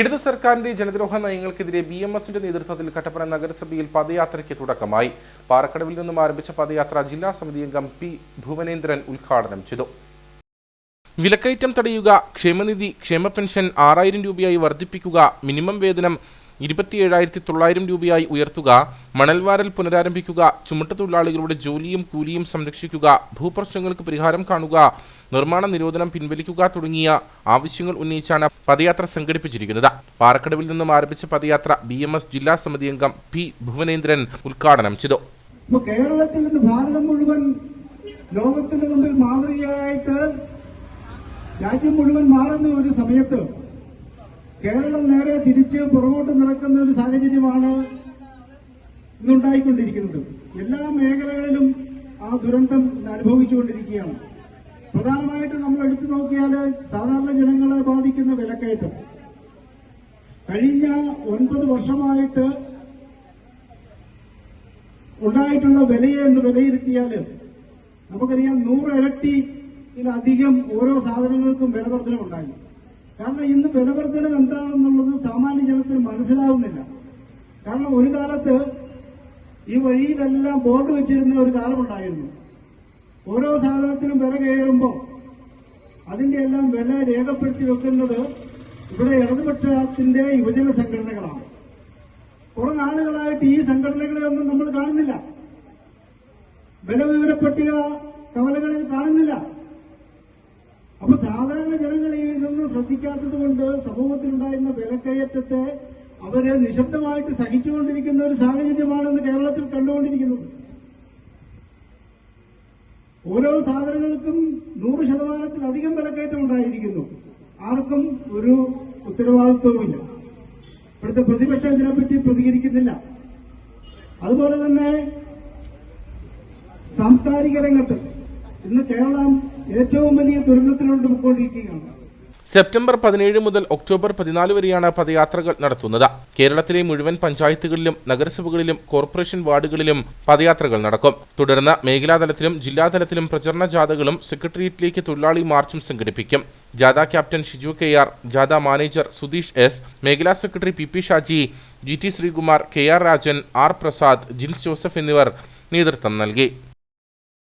ഇടതു സർക്കാരിന്റെ ജനദ്രോഹ നയങ്ങൾക്കെതിരെ B M എസിന്റെ നേതൃത്വത്തിൽ കട്ടപ്പന നഗരസഭയിൽ പദയാത്രയ്ക്ക് തുടക്കമായി. പാറക്കടവിൽ നിന്നും ആരംഭിച്ച പദയാത്ര ജില്ലാ സമിതി അംഗം പി ഭുവനേന്ദ്രൻ ഉദ്ഘാടനം ചെയ്തു. വിലക്കയറ്റം തടയുക ക്ഷേമനിധി ക്ഷേമ പെൻഷൻ ആറായിരം രൂപയായി വർദ്ധിപ്പിക്കുക മിനിമം വേതനം ഇരുപത്തിയേഴായിരത്തി തൊള്ളായിരം രൂപയായി ഉയർത്തുക മണൽവാരൽ പുനരാരംഭിക്കുക ചുമട്ട ചുമട്ടുതൊഴിലാളികളുടെ ജോലിയും കൂലിയും സംരക്ഷിക്കുക ഭൂപ്രശ്നങ്ങൾക്ക് പരിഹാരം കാണുക നിർമ്മാണ നിരോധനം പിൻവലിക്കുക തുടങ്ങിയ ആവശ്യങ്ങൾ ഉന്നയിച്ചാണ് പദയാത്ര സംഘടിപ്പിച്ചിരിക്കുന്നത്. പാറക്കടവിൽ നിന്നും ആരംഭിച്ച പദയാത്ര ബി ജില്ലാ സമിതി അംഗം പി ഭുവനേന്ദ്രൻ ഉദ്ഘാടനം ചെയ്തു. കേരളത്തിൽ നിന്ന് ഭാരതം മുഴുവൻ ലോകത്തിന്റെ മുമ്പിൽ മാതൃകയായിട്ട് രാജ്യം മുഴുവൻ മാറുന്ന ഒരു സമയത്ത് കേരളം നേരെ തിരിച്ച് പുറകോട്ട് നടക്കുന്ന ഒരു സാഹചര്യമാണ് ഇന്നുണ്ടായിക്കൊണ്ടിരിക്കുന്നത്. എല്ലാ മേഖലകളിലും ആ ദുരന്തം അനുഭവിച്ചുകൊണ്ടിരിക്കുകയാണ്. പ്രധാനമായിട്ട് നമ്മൾ എടുത്തു നോക്കിയാൽ സാധാരണ ജനങ്ങളെ ബാധിക്കുന്ന വിലക്കയറ്റം. കഴിഞ്ഞ ഒൻപത് വർഷമായിട്ട് ഉണ്ടായിട്ടുള്ള വിലയെ എന്ന് വിലയിരുത്തിയാൽ നമുക്കറിയാം നൂറ് ഇരട്ടിയിലധികം ഓരോ സാധനങ്ങൾക്കും വിലവർദ്ധനം ഉണ്ടായി കാരണം ഇന്ന് വിലവർദ്ധനം എന്താണെന്നുള്ളത് സാമാന്യ ജനത്തിന് മനസ്സിലാവുന്നില്ല. കാരണം ഒരു കാലത്ത് ഈ വഴിയിലെല്ലാം ബോർഡ് വെച്ചിരുന്ന ഒരു കാലമുണ്ടായിരുന്നു ഓരോ സാധനത്തിനും വില കയറുമ്പോൾ അതിന്റെ എല്ലാം വില രേഖപ്പെടുത്തി വെക്കുന്നത് ഇവിടെ ഇടതുപക്ഷത്തിന്റെ യുവജന സംഘടനകളാണ്. കുറെ നാളുകളായിട്ട് ഈ സംഘടനകളെ ഒന്നും നമ്മൾ കാണുന്നില്ല. വിലവിവര പട്ടിക കവലകളിൽ കാണുന്നില്ല. അപ്പൊ സാധാരണ ജനങ്ങൾ ഈ ശ്രദ്ധിക്കാത്തത് കൊണ്ട് സമൂഹത്തിലുണ്ടായിരുന്ന വിലക്കയറ്റത്തെ അവർ നിശബ്ദമായിട്ട് സഹിച്ചുകൊണ്ടിരിക്കുന്ന ഒരു സാഹചര്യമാണെന്ന് കേരളത്തിൽ കണ്ടുകൊണ്ടിരിക്കുന്നത്. ഓരോ സാധനങ്ങൾക്കും നൂറ് ശതമാനത്തിലധികം വിലക്കയറ്റം ഉണ്ടായിരിക്കുന്നു. ആർക്കും ഒരു ഉത്തരവാദിത്വവുമില്ല. ഇവിടുത്തെ പ്രതിപക്ഷം ഇതിനെപ്പറ്റി പ്രതികരിക്കുന്നില്ല. അതുപോലെ തന്നെ സാംസ്കാരിക രംഗത്ത് ഇന്ന് കേരളം ഏറ്റവും വലിയ ദുരന്തത്തിലോട്ട് പോയിക്കൊണ്ടിരിക്കുകയാണ്. സെപ്റ്റംബർ പതിനേഴ് മുതൽ ഒക്ടോബർ പതിനാല് വരെയാണ് പദയാത്രകൾ നടത്തുന്നത്. കേരളത്തിലെ മുഴുവൻ പഞ്ചായത്തുകളിലും നഗരസഭകളിലും കോർപ്പറേഷൻ വാർഡുകളിലും പദയാത്രകൾ നടക്കും. തുടർന്ന് മേഖലാതലത്തിലും ജില്ലാതലത്തിലും പ്രചരണ ജാഥകളും സെക്രട്ടേറിയറ്റിലേക്ക് തൊഴിലാളി മാർച്ചും സംഘടിപ്പിക്കും. ജാഥ ക്യാപ്റ്റൻ ഷിജു കെ ആർ ജാഥ മാനേജർ സുധീഷ് എസ് മേഖലാ secretary P P Shaji G T Sreekumar K R Rajan R Prasad Jins Joseph എന്നിവർ നേതൃത്വം നൽകി.